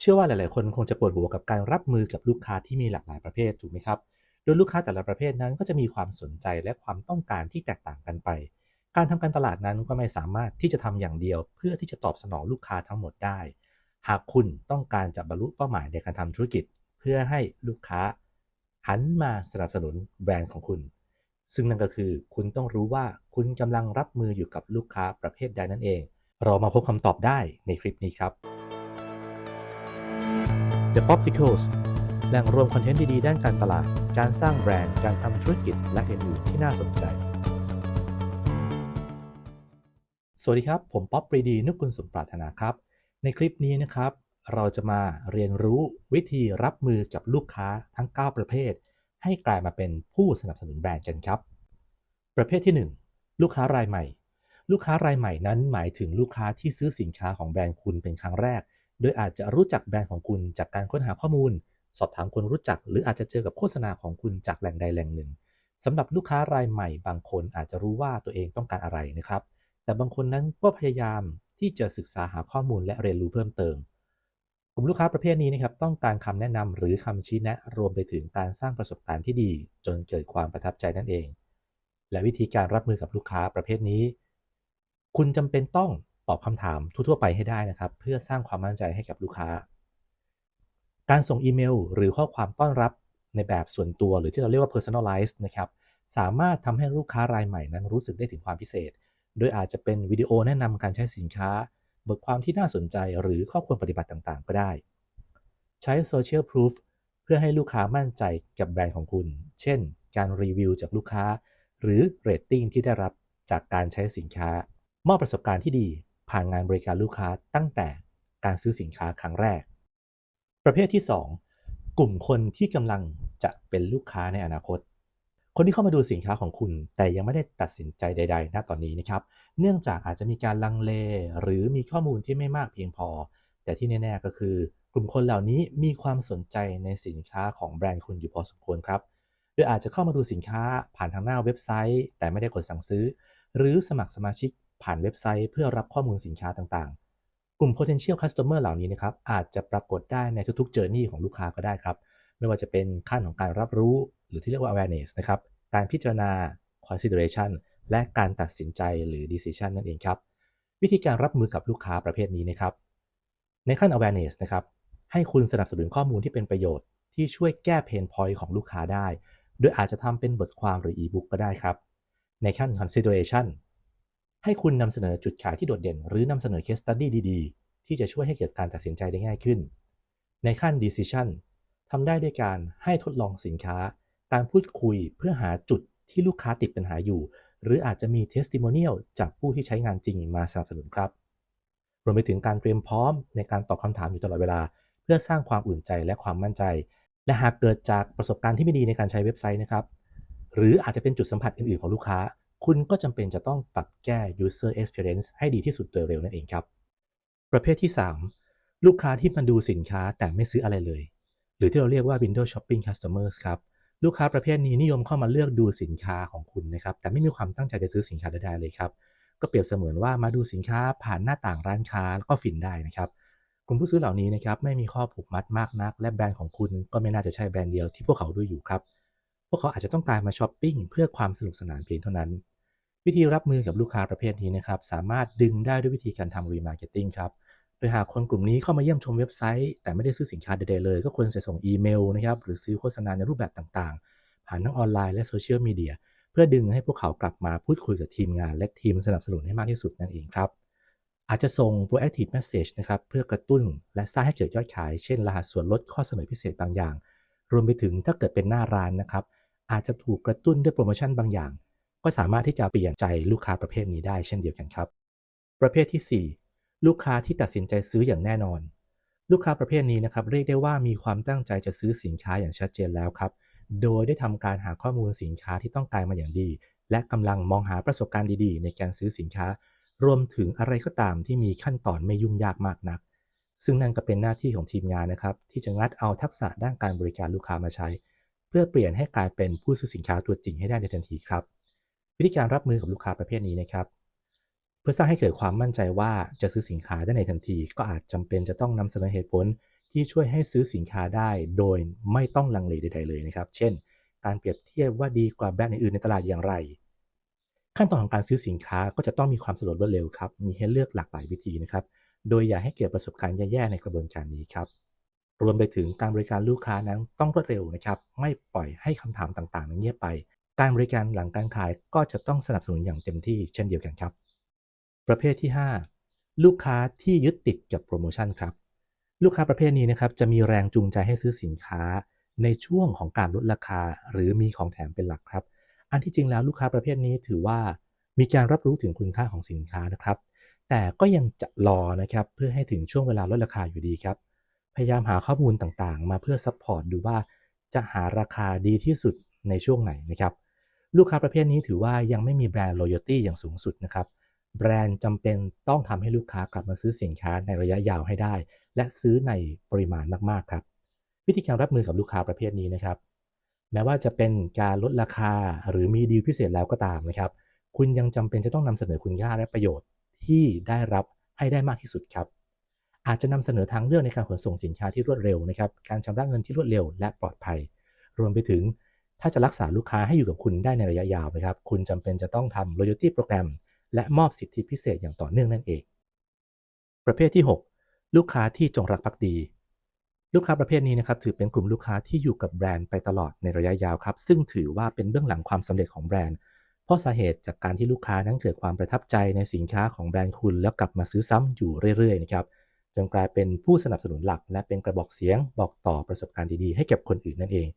เชื่อว่าหลายๆ คนคงจะปวดหัวกับการรับมือกับลูกค้าที่มีหลากหลายประเภทถูกไหมครับ โดยลูกค้าแต่ละประเภทนั้นก็จะมีความสนใจและความต้องการที่แตกต่างกันไป การทำการตลาดนั้นก็ไม่สามารถที่จะทำอย่างเดียว เพื่อที่จะตอบสนองลูกค้าทั้งหมดได้ หากคุณต้องการจะบรรลุเป้าหมายในการทำธุรกิจ เพื่อให้ลูกค้า หันมาสนับสนุนแบรนด์ของคุณ ซึ่งนั่นก็คือคุณต้องรู้ว่าคุณกำลังรับมืออยู่กับลูกค้าประเภทใดนั่นเอง เรามาพบคำตอบได้ในคลิปนี้ครับ The Popticals แหล่งรวมคอนเทนต์ดีๆ ด้านการตลาด การสร้างแบรนด์ การทำธุรกิจ และอื่นๆที่น่าสนใจ สวัสดีครับ ผมป๊อปปรีดีนุกุลสมปรารถนาครับ ในคลิปนี้นะครับ เราจะมาเรียนรู้วิธีรับมือกับลูกค้าทั้ง 9 ประเภท ให้กลายมาเป็นผู้สนับสนุนแบรนด์กันครับ ประเภทที่ 1 ลูกค้ารายใหม่ ลูกค้ารายใหม่นั้นหมายถึงลูกค้าที่ซื้อสินค้าของแบรนด์คุณเป็นครั้งแรก โดยอาจจะรู้จักแบรนด์ของคุณจากการค้นหาข้อมูล สอบถามคนรู้จัก หรืออาจจะเจอกับโฆษณาของคุณจากแหล่งใดแหล่งหนึ่งสำหรับลูกค้ารายใหม่บางคนอาจจะรู้ว่าตัวเองต้องการอะไรนะครับ แต่บางคนนั้นก็พยายามที่จะศึกษาหาข้อมูลและเรียนรู้เพิ่มเติมกลุ่มลูกค้าประเภทนี้นะครับต้องการคำแนะนำหรือคำชี้แนะรวมไปถึงการสร้างประสบการณ์ที่ดี จนเกิดความประทับใจนั่นเอง และวิธีการรับมือกับลูกค้าประเภทนี้ คุณจำเป็นต้อง อบคำถามทั่วๆไปให้ได้นะครับ เพื่อสร้างความมั่นใจให้กับลูกค้า การส่งอีเมล หรือข้อความต้อนรับในแบบส่วนตัวหรือที่เราเรียกว่า personalized นะครับสามารถทำให้ลูกค้ารายใหม่นั้นรู้สึกได้ถึงความพิเศษ โดยอาจจะเป็นวิดีโอแนะนำการใช้สินค้า บทความที่น่าสนใจหรือข้อควรปฏิบัติต่างๆ ก็ได้ ใช้ social proof เพื่อให้ลูกค้ามั่นใจกับแบรนด์ของคุณ เช่น การรีวิวจากลูกค้า หรือเรตติ้งที่ได้รับจากการใช้สินค้ามอบประสบการณ์ที่ดี ผ่านงานบริการลูกค้าตั้งแต่การซื้อสินค้าครั้งแรก ประเภทที่ 2 กลุ่มคนที่กำลังจะเป็นลูกค้าในอนาคต คนที่เข้ามาดูสินค้าของคุณ แต่ยังไม่ได้ตัดสินใจใด ๆ ณตอนนี้นะครับ เนื่องจากอาจจะมีการลังเลหรือมีข้อมูลที่ไม่มากเพียงพอ แต่ที่แน่ๆก็คือกลุ่มคนเหล่านี้มีความสนใจในสินค้าของแบรนด์คุณอยู่พอสมควรครับโดยอาจจะเข้ามาดูสินค้าผ่านทางหน้าเว็บไซต์ แต่ไม่ได้กดสั่งซื้อ หรือสมัครสมาชิก ผ่านเว็บไซต์เพื่อรับข้อมูลสินค้าต่างๆ กลุ่ม potential customer เหล่านี้นะครับอาจจะปรากฏได้ในทุกๆ journey ของลูกค้าก็ได้ครับ ไม่ว่าจะเป็นขั้นของการรับรู้ หรือที่เรียกว่า awareness นะครับ การพิจารณา consideration และการตัดสินใจหรือ decision นั่นเองครับ วิธีการรับมือกับลูกค้าประเภทนี้นะครับ ในขั้น awareness นะครับ ให้คุณสนับสนุนข้อมูลที่เป็นประโยชน์ที่ช่วยแก้เพนพอยต์ของลูกค้าได้ โดยอาจจะทำเป็นบทความหรือ e-book ก็ได้ครับ ในขั้น consideration ให้คุณนำเสนอจุดขายที่โดดเด่น หรือนำเสนอ case study ดีๆ ที่จะช่วยให้เกิดการตัดสินใจได้ง่ายขึ้น ในขั้น decision ทำได้ด้วยการให้ทดลองสินค้า การพูดคุยเพื่อหาจุดที่ลูกค้าติดปัญหาอยู่ หรืออาจจะมี testimonial จากผู้ที่ใช้งานจริงมาสนับสนุนครับรวมไปถึงการเตรียมพร้อมในการตอบคำถามอยู่ตลอดเวลา เพื่อสร้างความอุ่นใจและความมั่นใจ และหากเกิดจากประสบการณ์ที่ไม่ดีในการใช้เว็บไซต์นะครับ หรืออาจจะเป็นจุดสัมผัสอื่นๆของลูกค้า คุณก็จำเป็นจะต้องปรับแก้ user experience ให้ดีที่สุดโดยเร็วนั่นเองครับ ประเภทที่ 3 ลูกค้าที่มาดูสินค้าแต่ไม่ซื้ออะไรเลย หรือที่เราเรียกว่า window shopping customers ครับ ลูกค้าประเภทนี้นิยมเข้ามาเลือกดูสินค้าของคุณนะครับ แต่ไม่มีความตั้งใจจะซื้อสินค้าใดๆเลยครับ ก็เปรียบเสมือนว่ามาดูสินค้าผ่านหน้าต่างร้านค้าแล้วก็ฟินได้นะครับกลุ่มผู้ซื้อเหล่านี้นะครับไม่มีข้อผูกมัดมากนัก และแบรนด์ของคุณก็ไม่น่าจะใช่แบรนด์เดียวที่พวกเขาดูอยู่ครับ พวกเขาอาจจะต้องการมาช้อปปิ้งเพื่อความสนุกสนานเพียงเท่านั้น วิธีรับมือกับลูกค้าประเภทนี้นะครับสามารถดึงได้ด้วยวิธีการทำรีมาร์เก็ตติ้งครับโดยหากคนกลุ่มนี้เข้ามาเยี่ยมชมเว็บไซต์ แต่ไม่ได้ซื้อสินค้าใดๆเลย ก็ควรจะส่งอีเมลนะครับหรือซื้อโฆษณาในรูปแบบต่างๆ ผ่านทั้งออนไลน์และโซเชียลมีเดียเพื่อดึงให้พวกเขากลับมาพูดคุยกับทีมงาน และทีมสนับสนุนให้มากที่สุดนั่นเองครับอาจจะส่ง proactive message นะครับเพื่อกระตุ้นและสร้างให้เกิดยอดขาย เช่นรหัสส่วนลดข้อเสนอพิเศษบางอย่าง รวมไปถึงถ้าเกิดเป็นหน้าร้านนะครับอาจจะถูกกระตุ้นด้วยโปรโมชั่นบางอย่าง ก็สามารถที่จะเปลี่ยนใจลูกค้าประเภทนี้ได้เช่นเดียวกันครับ ประเภทที่ 4 ลูกค้าที่ตัดสินใจซื้ออย่างแน่นอน ลูกค้าประเภทนี้นะครับเรียกได้ว่ามีความตั้งใจจะซื้อสินค้าอย่างชัดเจนแล้วครับ โดยได้ทำการหาข้อมูลสินค้าที่ต้องการมาอย่างดี และกำลังมองหาประสบการณ์ดีๆ ในการซื้อสินค้า รวมถึงอะไรก็ตามที่มีขั้นตอนไม่ยุ่งยากมากนัก ซึ่งนั่นก็เป็นหน้าที่ของทีมงานนะครับที่จะงัดเอาทักษะด้านการบริการลูกค้ามาใช้ เพื่อเปลี่ยนให้กลายเป็นผู้ซื้อสินค้าตัวจริงให้ได้ในทันทีครับ วิธีการรับมือกับลูกค้าประเภทนี้นะครับ เพื่อสร้างให้เกิดความมั่นใจว่าจะซื้อสินค้าได้ในทันที ก็อาจจำเป็นจะต้องนำเสนอเหตุผลที่ช่วยให้ซื้อสินค้าได้โดยไม่ต้องลังเลใดๆเลยนะครับ เช่น การเปรียบเทียบว่าดีกว่าแบรนด์อื่นในตลาดอย่างไร ขั้นตอนของการซื้อสินค้าก็จะต้องมีความสะดวกรวดเร็วครับ มีให้เลือกหลากหลายวิธีนะครับ โดยอย่าให้เกิดประสบการณ์แย่ๆในกระบวนการนี้ครับ รวมไปถึงการบริการลูกค้านั้นต้องรวดเร็วนะครับ ไม่ปล่อยให้คำถามต่างๆนั้นเงียบไป การบริการหลังการขายก็จะต้องสนับสนุนอย่างเต็มที่เช่นเดียวกันครับ ประเภทที่ 5 ลูกค้าที่ยึดติดกับโปรโมชั่นครับ ลูกค้าประเภทนี้นะครับจะมีแรงจูงใจให้ซื้อสินค้า ในช่วงของการลดราคา หรือมีของแถมเป็นหลักครับ อันที่จริงแล้วลูกค้าประเภทนี้ถือว่ามีการรับรู้ถึงคุณค่าของสินค้านะครับ แต่ก็ยังจะรอนะครับเพื่อให้ถึงช่วงเวลาลดราคาอยู่ดีครับ พยายามหาข้อมูลต่างๆ มาเพื่อซัพพอร์ตดูว่าจะหาราคาดีที่สุดในช่วงไหนนะครับ ลูกค้าประเภทนี้ถือว่ายังไม่มีแบรนด์ loyalty อย่างสูงสุดนะครับ แบรนด์จำเป็นต้องทำให้ลูกค้ากลับมาซื้อสินค้าในระยะยาวให้ได้ และซื้อในปริมาณมากๆครับ วิธีการรับมือกับลูกค้าประเภทนี้นะครับ แม้ว่าจะเป็นการลดราคาหรือมีดีลพิเศษแล้วก็ตามนะครับ คุณยังจำเป็นจะต้องนำเสนอคุณค่าและประโยชน์ที่ได้รับให้ได้มากที่สุดครับ อาจจะนำเสนอทางเลือกในการขนส่งสินค้าที่รวดเร็วนะครับ การชำระเงินที่รวดเร็วและปลอดภัย รวมไปถึง ถ้าจะรักษาลูกค้าให้อยู่กับคุณได้ในระยะยาวนะครับ คุณจำเป็นจะต้องทำ loyalty โปรแกรมและมอบสิทธิพิเศษอย่างต่อเนื่องนั่นเอง ประเภทที่ 6 ลูกค้าที่จงรักภักดี ลูกค้าประเภทนี้นะครับถือเป็นกลุ่มลูกค้าที่อยู่กับแบรนด์ไปตลอดในระยะยาวครับ ซึ่งถือว่าเป็นเบื้องหลังความสำเร็จของแบรนด์ เพราะสาเหตุจากการที่ลูกค้านั้นเกิดความประทับใจในสินค้าของแบรนด์คุณ แล้วกลับมาซื้อซ้ำอยู่เรื่อยๆนะครับจนกลายเป็นผู้สนับสนุนหลัก และเป็นกระบอกเสียงบอกต่อประสบการณ์ดีๆให้แกับคนอื่นนั่นเอง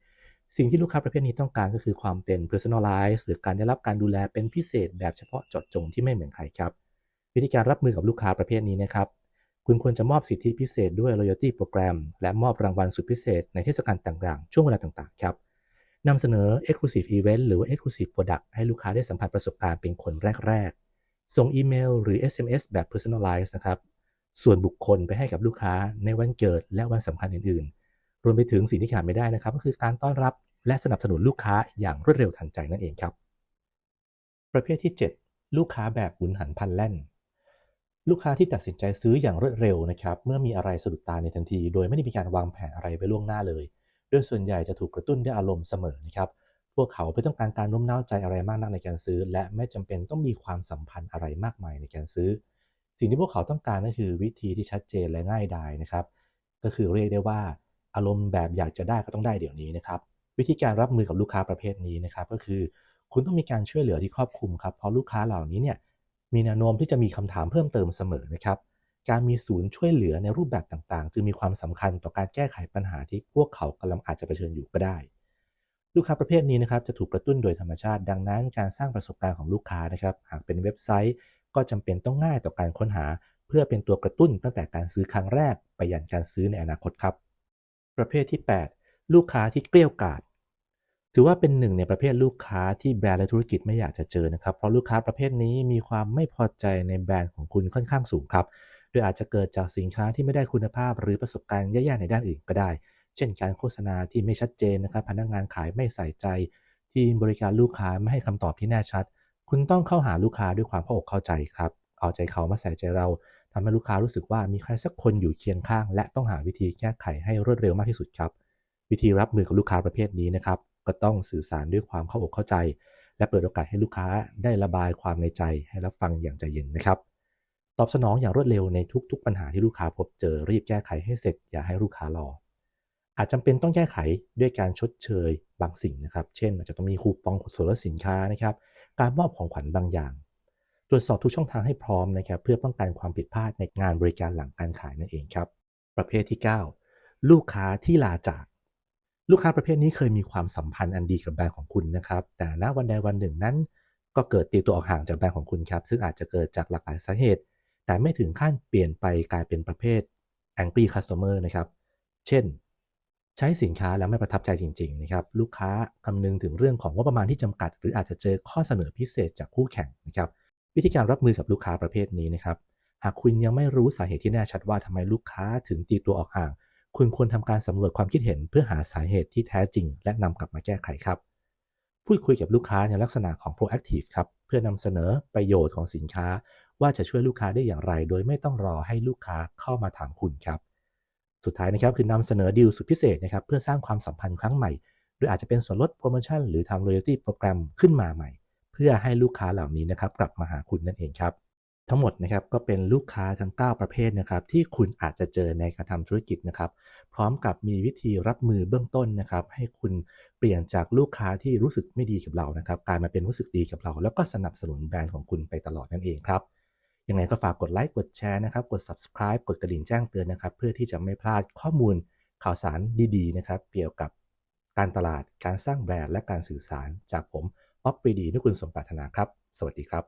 สิ่งที่ลูกค้าประเภทนี้ต้องการก็คือความเป็น personalize หรือการได้รับการดูแลเป็นพิเศษแบบเฉพาะเจาะจงที่ไม่เหมือนใครครับ วิธีการรับมือกับลูกค้าประเภทนี้นะครับ คุณควรจะมอบสิทธิพิเศษด้วย loyalty โปรแกรมและมอบรางวัลสุดพิเศษในเทศกาลต่างๆ ช่วงเวลาต่างๆ ครับนำเสนอ exclusive event หรือว่า exclusive product ให้ลูกค้าได้สัมผัสประสบการณ์เป็นคนแรกๆ ส่งอีเมลหรือ SMS แบบ personalize นะครับ ส่วนบุคคลไปให้กับลูกค้าในวันเกิดและวันสำคัญอื่นๆ รวมไปถึงสิ่งที่ขาดไม่ได้นะครับ ก็คือการต้อนรับและสนับสนุนลูกค้าอย่างรวดเร็วทันใจนั่นเองครับ ประเภทที่ 7 ลูกค้าแบบหุนหันพันแล่น ลูกค้าที่ตัดสินใจซื้ออย่างรวดเร็วนะครับ เมื่อมีอะไรสะดุดตาในทันที โดยไม่ได้มีการวางแผนอะไรไว้ล่วงหน้าเลยโดยส่วนใหญ่จะถูกกระตุ้นด้วยอารมณ์เสมอนะครับ พวกเขาไม่ต้องการการโน้มน้าวใจอะไรมากนักในการซื้อ และไม่จำเป็นต้องมีความสัมพันธ์อะไรมากมายในการซื้อ สิ่งที่พวกเขาต้องการก็คือวิธีที่ชัดเจนและง่ายดายนะครับ ก็คือเรียกได้ว่า อารมณ์แบบอยากจะได้ก็ต้องได้เดี๋ยวนี้นะครับ วิธีการรับมือกับลูกค้าประเภทนี้นะครับ ก็คือ คุณต้องมีการช่วยเหลือที่ครอบคลุมครับ เพราะลูกค้าเหล่านี้เนี่ยมีแนวโน้มที่จะมีคำถามเพิ่มเติมเสมอนะครับ การมีศูนย์ช่วยเหลือในรูปแบบต่างๆ จึงมีความสำคัญต่อการแก้ไขปัญหาที่พวกเขากำลังอาจจะเผชิญอยู่ก็ได้ ลูกค้าประเภทนี้นะครับจะถูกกระตุ้นโดยธรรมชาติ ดังนั้นการสร้างประสบการณ์ของลูกค้านะครับหากเป็นเว็บไซต์ ก็จำเป็นต้องง่ายต่อการค้นหา เพื่อเป็นตัวกระตุ้นตั้งแต่การซื้อครั้งแรกไปยันการซื้อในอนาคตครับ ประเภทที่ 8 ลูกค้าที่เกลี้ยกล่อมถือว่าเป็นหนึ่งในประเภทลูกค้าที่แบรนด์และธุรกิจไม่อยากจะเจอนะครับ เพราะลูกค้าประเภทนี้มีความไม่พอใจในแบรนด์ของคุณค่อนข้างสูงครับ โดยอาจจะเกิดจากสินค้าที่ไม่ได้คุณภาพหรือประสบการณ์แย่ๆในด้านอื่นก็ได้ เช่น การโฆษณาที่ไม่ชัดเจนนะครับ พนักงานขายไม่ใส่ใจ ทีมบริการลูกค้าไม่ให้คำตอบที่แน่ชัด คุณต้องเข้าหาลูกค้าด้วยความเข้าอกเข้าใจครับ เอาใจเขามาใส่ใจเรา ทำให้ลูกค้ารู้สึกว่ามีใครสักคนอยู่เคียงข้าง และต้องหาวิธีแก้ไขให้รวดเร็วมากที่สุดครับ วิธีรับมือกับลูกค้าประเภทนี้นะครับ ก็ต้องสื่อสารด้วยความเข้าอกเข้าใจ และเปิดโอกาสให้ลูกค้าได้ระบายความในใจให้รับฟังอย่างใจเย็นนะครับ ตอบสนองอย่างรวดเร็วในทุก ๆ ปัญหาที่ลูกค้าพบเจอรีบแก้ไขให้เสร็จ อย่าให้ลูกค้ารอ อาจจำเป็นต้องแก้ไขด้วยการชดเชยบางสิ่งนะครับ เช่นอาจจะต้องมีคูปองส่วนลดสินค้านะครับ การมอบของขวัญบางอย่าง รวจสอบทุกช่องทางให้พร้อมนะครับเพื่อป้องกันความผิดพลาดในงานบริการหลังการขายนั่นเองครับ ประเภทที่ 9 ลูกค้าที่ลาจาก ลูกค้าประเภทนี้เคยมีความสัมพันธ์อันดีกับแบรนด์ของคุณนะครับ แต่ณวันใดวันหนึ่งนั้น ก็เกิดตีตัวออกห่างจากแบรนด์ของคุณครับซึ่งอาจจะเกิดจากหลากหลายสาเหตุ แต่ไม่ถึงขั้นเปลี่ยนไปกลายเป็นประเภท angry customer นะครับ เช่น ใช้สินค้าแล้วไม่ประทับใจจริง ๆ นะครับ ลูกค้าคำนึงถึงเรื่องของงบประมาณที่จำกัด หรืออาจจะเจอข้อเสนอพิเศษจากคู่แข่งนะครับ วิธีการรับมือกับลูกค้าประเภทนี้นะครับ หากคุณยังไม่รู้สาเหตุที่แน่ชัดว่าทำไมลูกค้าถึงตีตัวออกห่าง คุณควรทำการสำรวจความคิดเห็น เพื่อหาสาเหตุที่แท้จริง และนำกลับมาแก้ไขครับ พูดคุยกับลูกค้าในลักษณะของ proactive ครับ เพื่อนำเสนอประโยชน์ของสินค้า ว่าจะช่วยลูกค้าได้อย่างไร โดยไม่ต้องรอให้ลูกค้าเข้ามาถามคุณครับ สุดท้ายนะครับคือนำเสนอดีลสุดพิเศษนะครับเพื่อสร้างความสัมพันธ์ครั้งใหม่หรืออาจจะเป็นส่วนลดโปรโมชั่นหรือทำ loyalty โปรแกรมขึ้นมาใหม่ เพื่อให้ลูกค้าเหล่านี้นะครับกลับมาหาคุณนั่นเองครับ ทั้งหมดนะครับก็เป็นลูกค้าทั้ง 9 ประเภทนะครับ ที่คุณอาจจะเจอในการทำธุรกิจนะครับ พร้อมกับมีวิธีรับมือเบื้องต้นนะครับ ให้คุณเปลี่ยนจากลูกค้าที่รู้สึกไม่ดีกับเรานะครับกลายมาเป็นรู้สึกดีกับเรา แล้วก็สนับสนุนแบรนด์ของคุณไปตลอดนั่นเองครับยังไงก็ฝากกดไลค์กดแชร์นะครับกด subscribe กดกระดิ่งแจ้งเตือนนะครับ เพื่อที่จะไม่พลาดข้อมูลข่าวสารดีๆนะครับ เกี่ยวกับการตลาดการสร้างแบรนด์และการสื่อสารจากผม ออฟปรีดีนุกุลสมปรารถนาครับ สวัสดีครับ